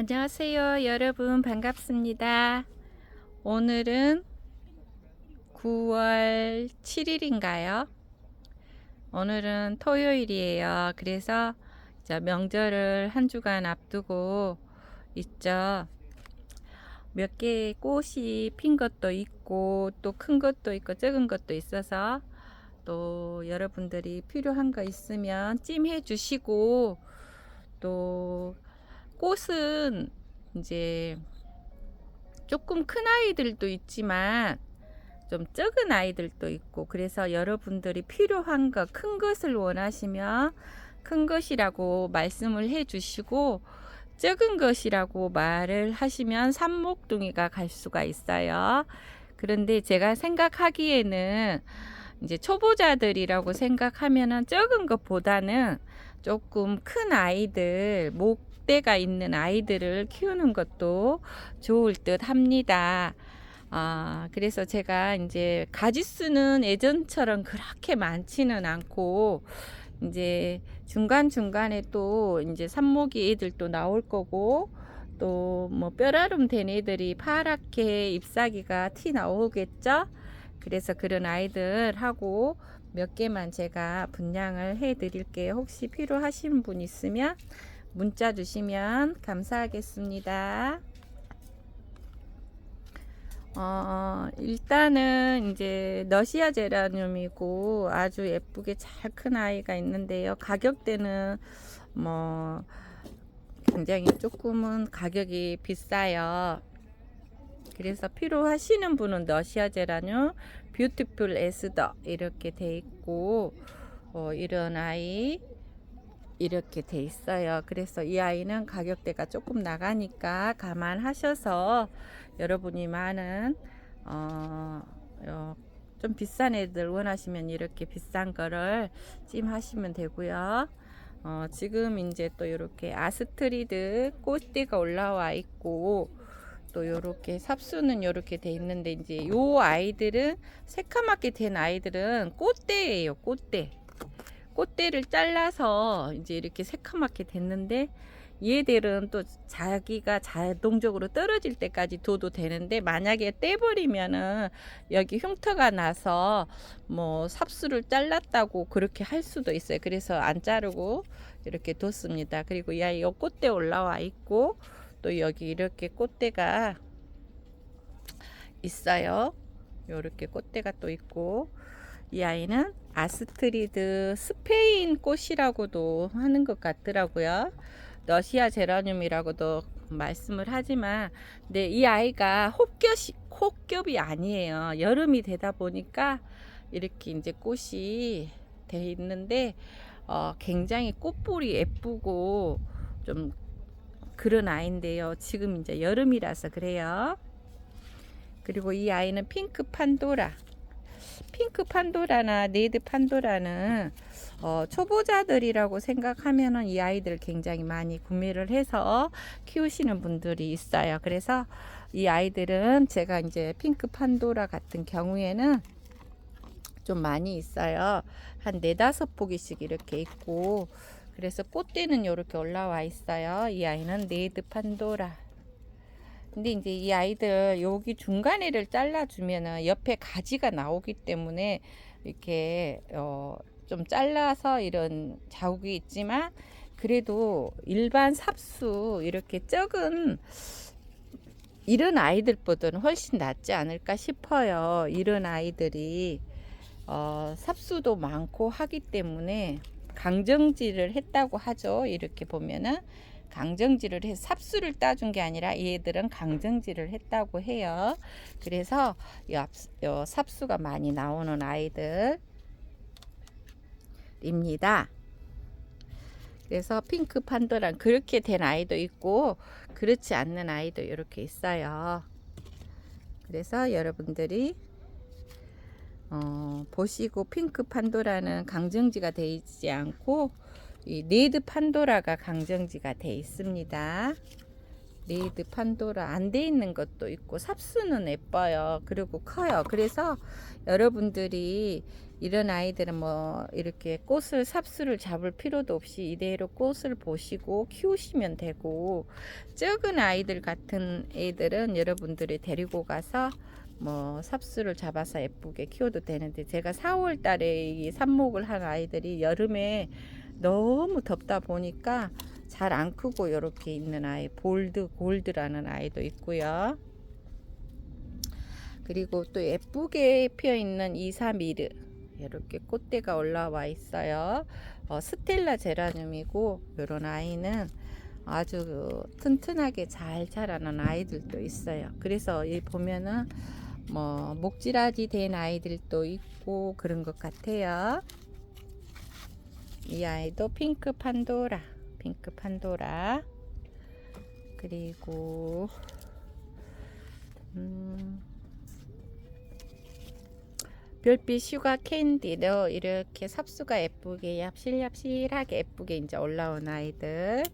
안녕하세요, 여러분. 반갑습니다. 오늘은 9월 7일인가요? 오늘은 토요일이에요. 그래서 명절을 한 주간 앞두고 있죠. 몇 개의 꽃이 핀 것도 있고, 또 큰 것도 있고, 적은 것도 있어서 또 여러분들이 필요한 거 있으면 찜해 주시고, 또 꽃은 이제 조금 큰 아이들도 있지만 좀 적은 아이들도 있고 그래서 여러분들이 필요한 것, 큰 것을 원하시면 큰 것이라고 말씀을 해 주시고 적은 것이라고 말을 하시면 삼목둥이가 갈 수가 있어요. 그런데 제가 생각하기에는 이제 초보자들이라고 생각하면은 적은 것보다는 조금 큰 아이들, 목 대가 있는 아이들을 키우는 것도 좋을 듯 합니다. 아, 그래서 제가 이제 가지수는 예전처럼 그렇게 많지는 않고, 이제 중간중간에 또 이제 삽목이 애들 또 나올 거고, 또 뭐 뼈라름 된 애들이 파랗게 잎사귀가 티 나오겠죠? 그래서 그런 아이들하고 몇 개만 제가 분양을 해 드릴게요. 혹시 필요하신 분 있으면 문자 주시면 감사하겠습니다. 어, 일단은 이제 너시아 제라늄이고 아주 예쁘게 잘 큰 아이가 있는데요. 가격대는 뭐 굉장히 조금은 가격이 비싸요. 그래서 필요하시는 분은 너시아 제라늄 뷰티풀 에스더 이렇게 돼 있고 어, 이런 아이 이렇게 돼 있어요. 그래서 이 아이는 가격대가 조금 나가니까 감안하셔서 여러분이 많은 어, 어, 좀 비싼 애들 원하시면 이렇게 비싼 거를 찜하시면 되고요. 어, 지금 이제 또 이렇게 아스트리드 꽃띠가 올라와 있고 또 요렇게 삽수는 요렇게 돼 있는데 이제 요 아이들은 새카맣게 된 아이들은 꽃대예요 꽃대 꽃대를 잘라서 이제 이렇게 새카맣게 됐는데 얘들은 또 자기가 자동적으로 떨어질 때까지 둬도 되는데 만약에 떼버리면은 여기 흉터가 나서 뭐 삽수를 잘랐다고 그렇게 할 수도 있어요 그래서 안 자르고 이렇게 뒀습니다 그리고 이 아이 요 꽃대 올라와 있고 또 여기 이렇게 꽃대가 있어요. 이렇게 꽃대가 또 있고 이 아이는 아스트리드 스페인 꽃이라고도 하는 것 같더라고요. 러시아 제라늄이라고도 말씀을 하지만 근데 이 아이가 혹겹이 혹겹이 아니에요. 여름이 되다 보니까 이렇게 이제 꽃이 돼 있는데 어, 굉장히 꽃볼이 예쁘고 좀 그런 아이인데요. 지금 이제 여름이라서 그래요. 그리고 이 아이는 핑크 판도라. 핑크 판도라나 네드 판도라는 어, 초보자들이라고 생각하면은 이 아이들 굉장히 많이 구매를 해서 키우시는 분들이 있어요. 그래서 이 아이들은 제가 이제 핑크 판도라 같은 경우에는 좀 많이 있어요. 한 네다섯 포기씩 이렇게 있고 그래서 꽃대는 이렇게 올라와 있어요. 이 아이는 네드 판도라. 근데 이제 이 아이들 여기 중간에를 잘라주면은 옆에 가지가 나오기 때문에 이렇게 어 좀 잘라서 이런 자국이 있지만 그래도 일반 삽수 이렇게 적은 이런 아이들보다는 훨씬 낫지 않을까 싶어요. 이런 아이들이 어, 삽수도 많고 하기 때문에 강정질을 했다고 하죠. 이렇게 보면은 강정질을 해서 삽수를 따준 게 아니라 얘들은 강정질을 했다고 해요. 그래서 요, 요 삽수가 많이 나오는 아이들입니다. 그래서 핑크 판도란 그렇게 된 아이도 있고 그렇지 않는 아이도 이렇게 있어요. 그래서 여러분들이 어, 보시고 핑크 판도라는 강정지가 되어 있지 않고 이 네드 판도라가 강정지가 되어 있습니다. 네드 판도라 안 돼 있는 것도 있고 삽수는 예뻐요. 그리고 커요. 그래서 여러분들이 이런 아이들은 뭐 이렇게 꽃을 삽수를 잡을 필요도 없이 이대로 꽃을 보시고 키우시면 되고 적은 아이들 같은 애들은 여러분들이 데리고 가서 뭐 삽수를 잡아서 예쁘게 키워도 되는데 제가 4월 달에 이 삽목을 한 아이들이 여름에 너무 덥다 보니까 잘 안 크고 이렇게 있는 아이 볼드 골드라는 아이도 있고요. 그리고 또 예쁘게 피어 있는 이사미르 이렇게 꽃대가 올라와 있어요. 어, 스텔라 제라늄이고 이런 아이는 아주 튼튼하게 잘 자라는 아이들도 있어요. 그래서 이 보면은 뭐 목질아지 된 아이들도 있고 그런 것 같아요. 이 아이도 핑크 판도라, 핑크 판도라. 그리고 음, 별빛 슈가 캔디도 이렇게 삽수가 예쁘게 얍실얍실하게 예쁘게 이제 올라온 아이들.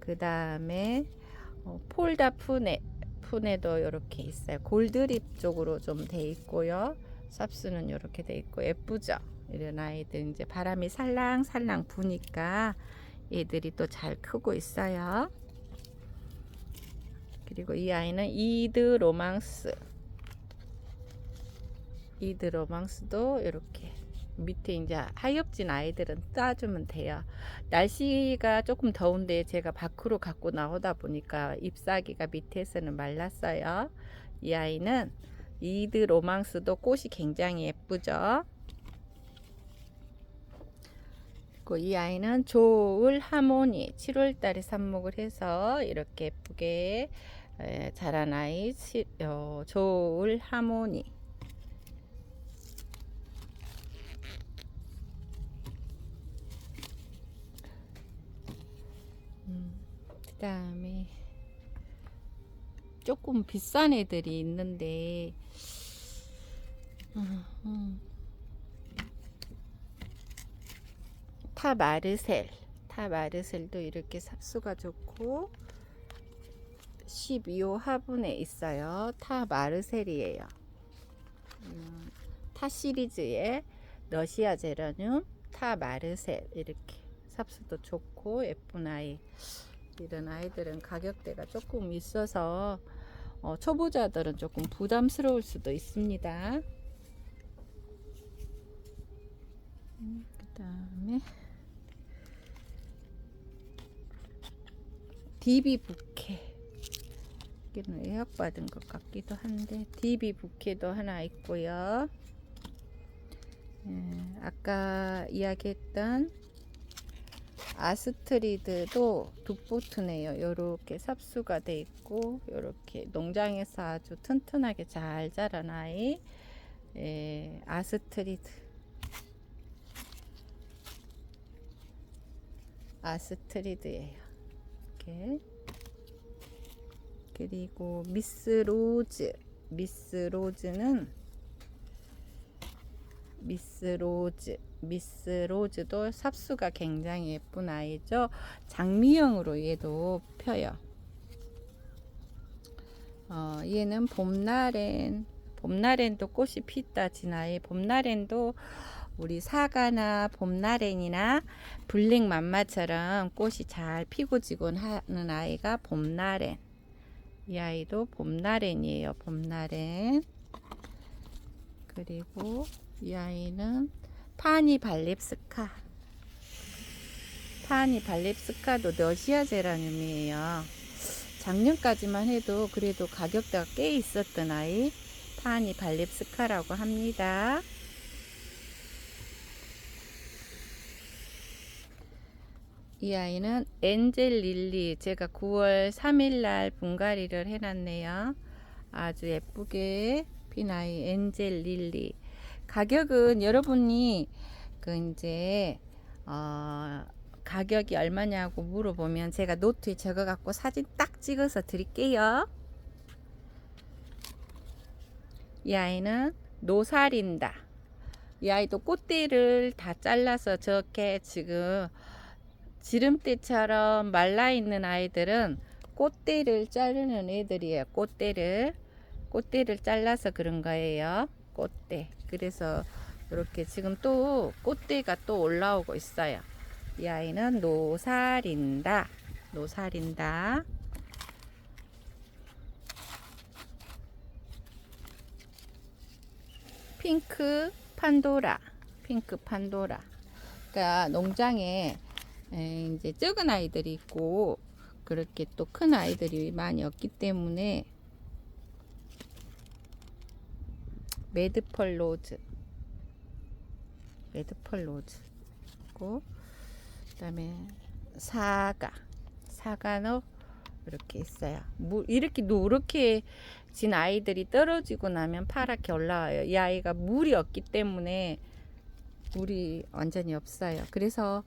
그 다음에 어, 폴다 푸네 푸네도 이렇게 있어요. 골드립 쪽으로 좀 돼 있고요. 삽수는 이렇게 돼 있고 예쁘죠. 이런 아이들 이제 바람이 살랑살랑 부니까 얘들이 또 잘 크고 있어요. 그리고 이 아이는 이드 로망스. 이드 로망스도 이렇게 밑에 이제 하엽진 아이들은 따주면 돼요. 날씨가 조금 더운데 제가 밖으로 갖고 나오다 보니까 잎사귀가 밑에서는 말랐어요. 이 아이는 이드 로망스도 꽃이 굉장히 예쁘죠. 그리고 이 아이는 조울 하모니 7월 달에 삽목을 해서 이렇게 예쁘게 에, 자란 아이 시, 어, 조울 하모니 그 다음에 조금 비싼 애들이 있는데 음, 음. 타 마르셀. 타 마르셀도 이렇게 삽수가 좋고 12호 화분에 있어요. 타 마르셀이에요. 음, 타 시리즈의 러시아 제라늄 타 마르셀. 이렇게 삽수도 좋고 예쁜 아이 이런 아이들은 가격대가 조금 있어서 어, 초보자들은 조금 부담스러울 수도 있습니다. 음, 그 다음에 DB 부케 이게는 예약받은 것 같기도 한데 DB 부케도 하나 있고요. 예, 아까 이야기했던 아스트리드도 둑보트네요. 요렇게 삽수가 돼 있고 요렇게 농장에서 아주 튼튼하게 잘 자란 아이 예, 아스트리드 아스트리드예요. 이렇게 그리고 미스 로즈 미스 로즈는 미스 로즈 미스 로즈도 삽수가 굉장히 예쁜 아이죠. 장미형으로 얘도 펴요. 어, 얘는 봄나렌, 봄나렌도 꽃이 피다 진 아이. 봄나렌도 우리 사과나 봄나렌이나 블랙 맘마처럼 꽃이 잘 피고 지곤 하는 아이가 봄나렌. 이 아이도 봄나렌이에요. 봄나렌. 그리고 이 아이는 파니 발립스카 파니 발립스카도 러시아 제라늄이에요 작년까지만 해도 그래도 가격대가 꽤 있었던 아이 파니 발립스카라고 합니다 이 아이는 엔젤 릴리 제가 9월 3일날 분갈이를 해놨네요 아주 예쁘게 핀 아이 엔젤 릴리 가격은 여러분이 그 이제 어 가격이 얼마냐고 물어보면 제가 노트에 적어 갖고 사진 딱 찍어서 드릴게요. 이 아이는 노살인다. 이 아이도 꽃대를 다 잘라서 저렇게 지금 지름대처럼 말라 있는 아이들은 꽃대를 자르는 애들이에요. 꽃대를 꽃대를 잘라서 그런 거예요. 꽃대. 그래서 이렇게 지금 또 꽃대가 또 올라오고 있어요. 이 아이는 노살인다. 노살인다. 핑크 판도라. 핑크 판도라. 그러니까 농장에 에, 이제 적은 아이들이 있고 그렇게 또 큰 아이들이 많이 없기 때문에 매드펄 로즈 매드펄 로즈 고 그다음에 사과 사과는 이렇게 있어요. 물 이렇게 노랗게 진 아이들이 떨어지고 나면 파랗게 올라와요. 이 아이가 물이 없기 때문에 물이 완전히 없어요. 그래서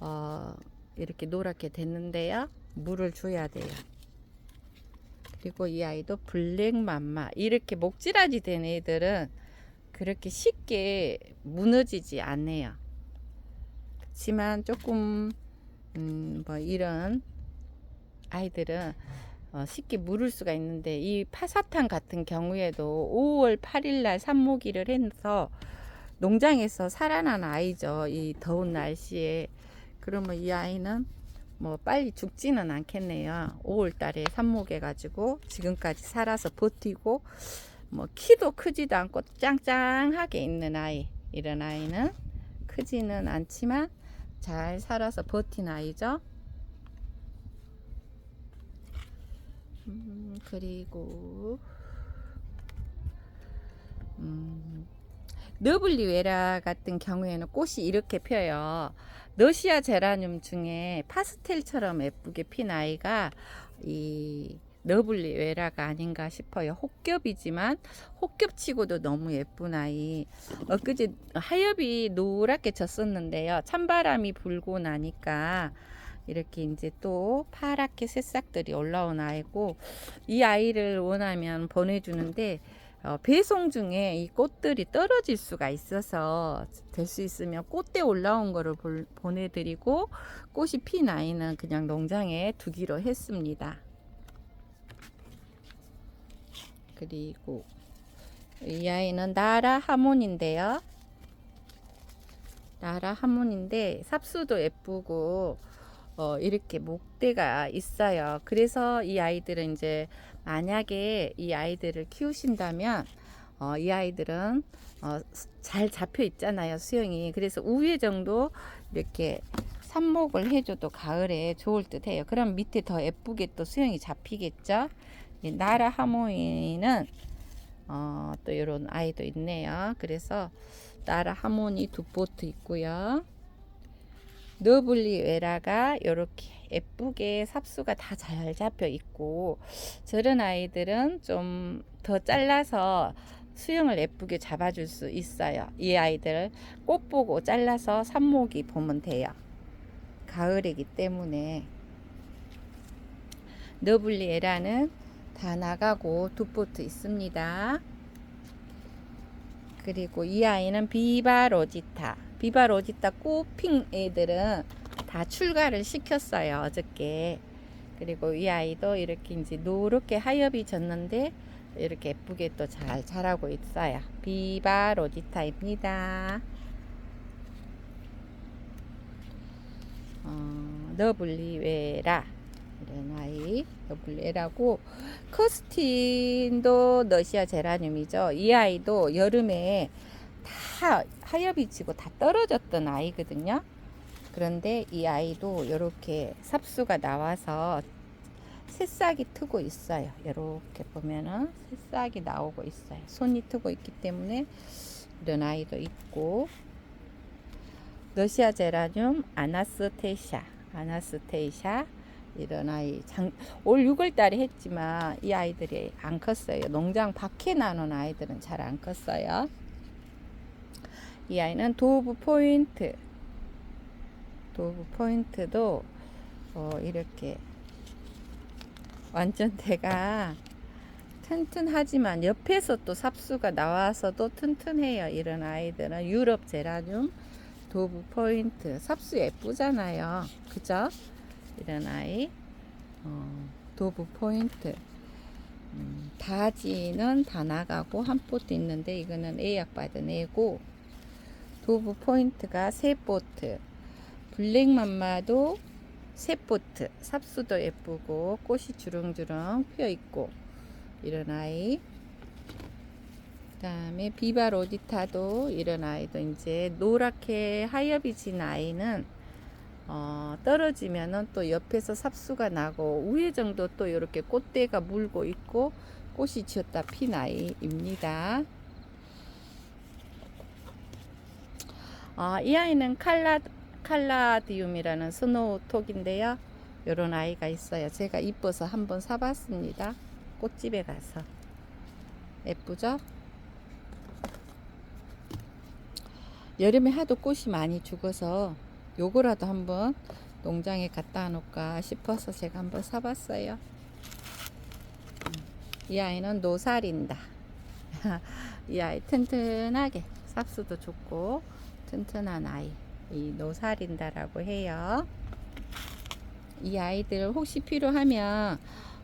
어, 이렇게 노랗게 됐는데요. 물을 줘야 돼요. 그리고 이 아이도 블랙맘마 이렇게 목질아지 된 애들은 그렇게 쉽게 무너지지 않네요. 그렇지만 조금 음, 뭐 이런 아이들은 어, 쉽게 물을 수가 있는데 이 파사탕 같은 경우에도 5월 8일 날 산모기를 해서 농장에서 살아난 아이죠. 이 더운 날씨에 그러면 이 아이는 뭐 빨리 죽지는 않겠네요. 5월 달에 산모개 가지고 지금까지 살아서 버티고 뭐 키도 크지도 않고 짱짱하게 있는 아이. 이런 아이는 크지는 않지만 잘 살아서 버틴 아이죠. 음, 그리고 음, 너블리웨라 같은 경우에는 꽃이 이렇게 펴요. 러시아 제라늄 중에 파스텔처럼 예쁘게 핀 아이가 이 너블리웨라가 아닌가 싶어요. 혹겹이지만 혹겹치고도 너무 예쁜 아이. 엊그제 하엽이 노랗게 졌었는데요. 찬바람이 불고 나니까 이렇게 이제 또 파랗게 새싹들이 올라온 아이고 이 아이를 원하면 보내주는데 어, 배송 중에 이 꽃들이 떨어질 수가 있어서 될 수 있으면 꽃대 올라온 거를 볼, 보내드리고 꽃이 핀 아이는 그냥 농장에 두기로 했습니다. 그리고 이 아이는 나라 하몬인데요. 나라 하몬인데 삽수도 예쁘고 어, 이렇게 목대가 있어요. 그래서 이 아이들은 이제 만약에 이 아이들을 키우신다면 어, 이 아이들은 어, 잘 잡혀 있잖아요 수영이. 그래서 우회 정도 이렇게 삽목을 해줘도 가을에 좋을 듯 해요. 그럼 밑에 더 예쁘게 또 수영이 잡히겠죠? 이 나라 하모니는 어, 또 이런 아이도 있네요. 그래서 나라 하모니 두 보트 있고요 너블리 외라가 이렇게 예쁘게 삽수가 다 잘 잡혀 있고 저런 아이들은 좀 더 잘라서 수영을 예쁘게 잡아줄 수 있어요. 이 아이들 꽃 보고 잘라서 삽목이 보면 돼요. 가을이기 때문에 너블리 에라는 다 나가고 두 포트 있습니다. 그리고 이 아이는 비바 로지타. 비바 로지타 꽃핑 애들은 다 출가를 시켰어요. 어저께. 그리고 이 아이도 이렇게 이제 노랗게 하엽이 졌는데 이렇게 예쁘게 또 잘 자라고 있어요. 비바 로지타입니다. 어, 너블리웨라 이런 아이 너블리웨라고 커스틴도 러시아 제라늄이죠. 이 아이도 여름에 다 하엽이 지고 다 떨어졌던 아이거든요. 그런데 이 아이도 이렇게 삽수가 나와서 새싹이 트고 있어요. 이렇게 보면은 새싹이 나오고 있어요. 손이 트고 있기 때문에 이런 아이도 있고 러시아 제라늄 아나스테샤 아나스테샤 이런 아이 장, 올 6월 달에 했지만 이 아이들이 안 컸어요. 농장 밖에 나는 아이들은 잘 안 컸어요. 이 아이는 도브 포인트 도브 포인트도 어, 이렇게 완전 대가 튼튼하지만 옆에서 또 삽수가 나와서도 튼튼해요. 이런 아이들은 유럽 제라늄 도브 포인트 삽수 예쁘잖아요. 그죠? 이런 아이 어, 도브 포인트 음, 다지는 다 나가고 한 포트 있는데 이거는 예약 받은 애고 도브 포인트가 세 보트. 블랙 맘마도 세 보트. 삽수도 예쁘고 꽃이 주렁주렁 피어 있고 이런 아이. 그 다음에 비바 로디타도 이런 아이도 이제 노랗게 하엽이 진 아이는 어, 떨어지면은 또 옆에서 삽수가 나고 위에 정도 또 이렇게 꽃대가 물고 있고 꽃이 지었다 핀 아이입니다. 어, 이 아이는 칼라 칼라디움이라는 스노우톡인데요. 이런 아이가 있어요. 제가 이뻐서 한번 사봤습니다. 꽃집에 가서 예쁘죠? 여름에 하도 꽃이 많이 죽어서 요거라도 한번 농장에 갖다 놓을까 싶어서 제가 한번 사봤어요. 음, 이 아이는 노살인다. 이 아이 튼튼하게 삽수도 좋고 튼튼한 아이. 이 노살인다라고 해요. 이 아이들 혹시 필요하면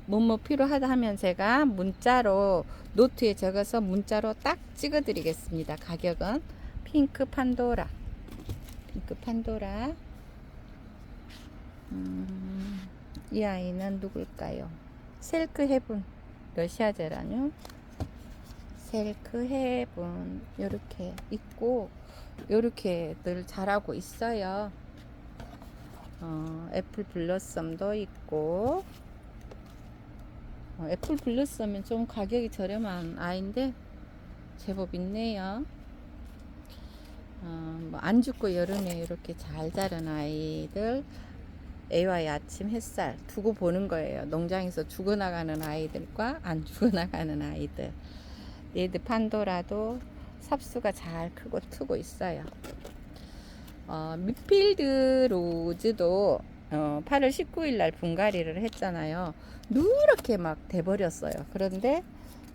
뭐뭐 필요하다 하면 제가 문자로 노트에 적어서 문자로 딱 찍어 드리겠습니다. 가격은 핑크 판도라. 핑크 판도라. 음, 이 아이는 누굴까요? 셀크 헤븐. 러시아 제라늄. 셀크 헤븐. 요렇게 있고, 요렇게 늘 자라고 있어요. 어, 애플 블러썸도 있고, 어, 애플 블러썸은 좀 가격이 저렴한 아이인데, 제법 있네요. 어, 뭐안 죽고 여름에 이렇게 잘 자란 아이들 애와의 아침 햇살 두고 보는 거예요. 농장에서 죽어나가는 아이들과 안 죽어나가는 아이들. 레드 판도라도 삽수가 잘 크고 트고 있어요. 어, 미필드 로즈도 어, 8월 19일 날 분갈이를 했잖아요. 누렇게 막 돼버렸어요. 그런데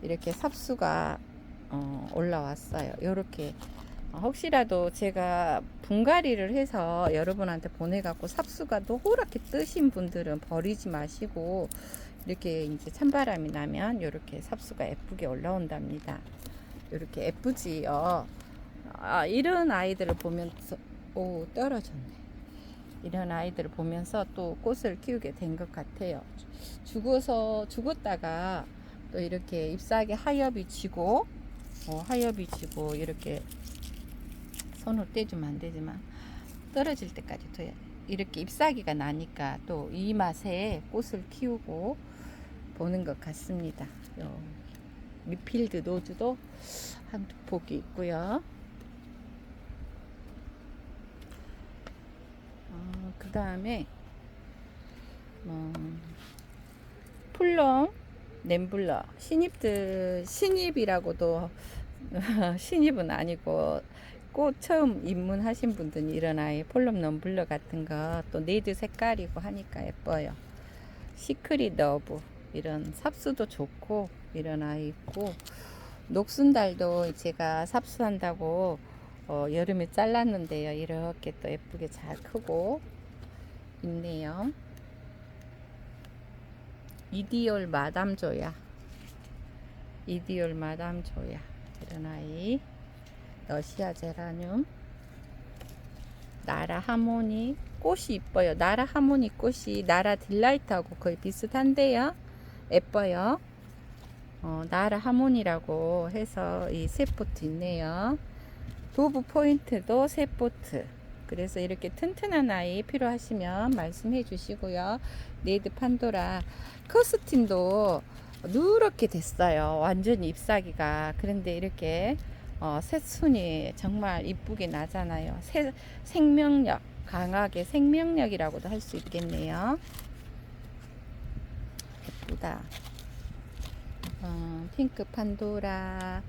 이렇게 삽수가 어, 올라왔어요. 이렇게 어, 혹시라도 제가 분갈이를 해서 여러분한테 보내갖고 삽수가 노랗게 뜨신 분들은 버리지 마시고 이렇게 이제 찬바람이 나면 이렇게 삽수가 예쁘게 올라온답니다. 이렇게 예쁘지요. 아, 이런 아이들을 보면서 오 떨어졌네. 이런 아이들을 보면서 또 꽃을 키우게 된 것 같아요. 죽어서 죽었다가 또 이렇게 잎사귀 하엽이 지고 어, 하엽이 지고 이렇게 손으로 떼주면 안 되지만 떨어질 때까지 둬야 돼. 이렇게 잎사귀가 나니까 또 이 맛에 꽃을 키우고 보는 것 같습니다. 요 미필드 노즈도 한 두 폭이 있고요. 어, 그 다음에 어, 풀렁 nem블러 신입들 신입이라고도 신입은 아니고 꽃 처음 입문하신 분들은 이런 아이 폴름 넘블러 같은 거 또 네드 색깔이고 하니까 예뻐요. 시크릿 너브 이런 삽수도 좋고 이런 아이 있고 녹순달도 제가 삽수한다고 어, 여름에 잘랐는데요. 이렇게 또 예쁘게 잘 크고 있네요. 이디올 마담 조야. 이디올 마담 조야. 이런 아이. 러시아 제라늄. 나라 하모니. 꽃이 이뻐요. 나라 하모니 꽃이 나라 딜라이트하고 거의 비슷한데요. 예뻐요. 어, 나라 하모니라고 해서 이 세 포트 있네요. 도브 포인트도 세 포트. 그래서 이렇게 튼튼한 아이 필요하시면 말씀해 주시고요. 네드 판도라 커스틴도 누렇게 됐어요. 완전히 잎사귀가. 그런데 이렇게 어, 새순이 정말 이쁘게 나잖아요. 새, 생명력, 강하게 생명력이라고도 할 수 있겠네요. 예쁘다. 어, 핑크 판도라.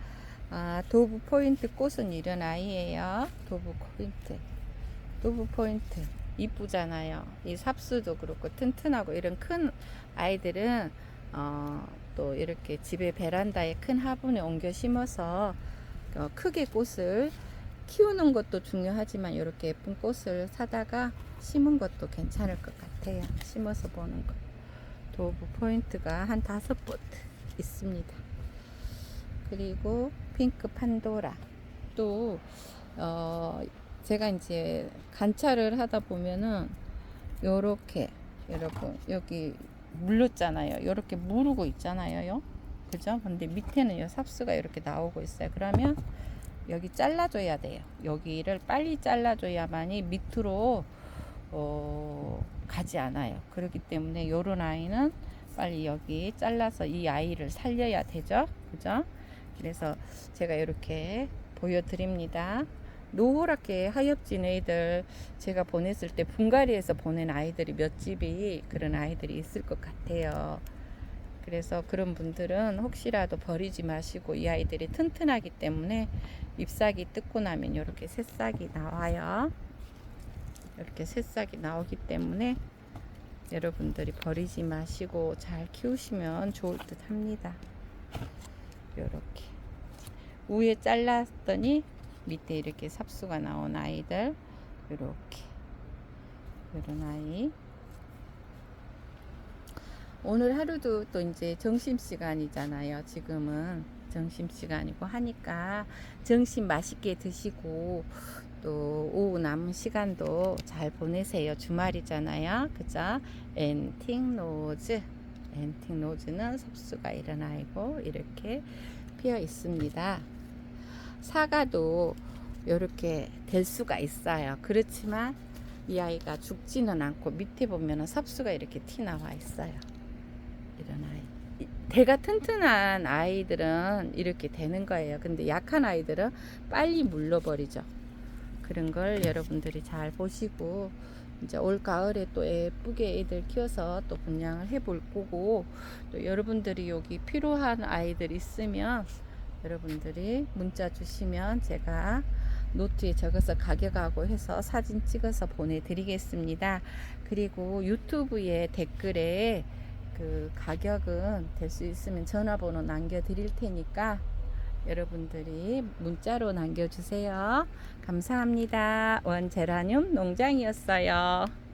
아, 도브 포인트 꽃은 이런 아이예요. 도브 포인트. 도브 포인트. 이쁘잖아요. 이 삽수도 그렇고 튼튼하고 이런 큰 아이들은 어, 또 이렇게 집에 베란다에 큰 화분에 옮겨 심어서 어, 크게 꽃을 키우는 것도 중요하지만 이렇게 예쁜 꽃을 사다가 심은 것도 괜찮을 것 같아요. 심어서 보는 것. 도브 포인트가 한 다섯 포트 있습니다. 그리고 핑크 판도라 또 어, 제가 이제 관찰을 하다 보면은 요렇게 여러분 여기 물렀잖아요. 요렇게 무르고 있잖아요. 그죠? 근데 밑에는 요 삽수가 이렇게 나오고 있어요. 그러면 여기 잘라줘야 돼요. 여기를 빨리 잘라줘야만이 밑으로 어, 가지 않아요. 그렇기 때문에 요런 아이는 빨리 여기 잘라서 이 아이를 살려야 되죠. 그죠? 그래서 제가 이렇게 보여드립니다. 노랗게 하엽진 애들 제가 보냈을 때 분갈이에서 보낸 아이들이 몇 집이 그런 아이들이 있을 것 같아요. 그래서 그런 분들은 혹시라도 버리지 마시고 이 아이들이 튼튼하기 때문에 잎사귀 뜯고 나면 이렇게 새싹이 나와요. 이렇게 새싹이 나오기 때문에 여러분들이 버리지 마시고 잘 키우시면 좋을 듯 합니다. 이렇게 위에 잘랐더니 밑에 이렇게 삽수가 나온 아이들 이렇게 이런 아이 오늘 하루도 또 이제 점심 시간이잖아요. 지금은 점심 시간이고 하니까 점심 맛있게 드시고 또 오후 남은 시간도 잘 보내세요. 주말이잖아요. 그죠? 엔팅 노즈. 엔팅 노즈는 섭수가 일어나이고 이렇게 피어 있습니다. 사과도 이렇게 될 수가 있어요. 그렇지만 이 아이가 죽지는 않고 밑에 보면은 섭수가 이렇게 티 나와 있어요. 이런 아이. 이- 대가 튼튼한 아이들은 이렇게 되는 거예요. 근데 약한 아이들은 빨리 물러버리죠. 그런 걸 여러분들이 잘 보시고 이제 올 가을에 또 예쁘게 애들 키워서 또 분양을 해볼 거고 또 여러분들이 여기 필요한 아이들 있으면 여러분들이 문자 주시면 제가 노트에 적어서 가격하고 해서 사진 찍어서 보내드리겠습니다. 그리고 유튜브에 댓글에 그 가격은 될 수 있으면 전화번호 남겨드릴 테니까 여러분들이 문자로 남겨주세요. 감사합니다. 원제라늄 농장이었어요.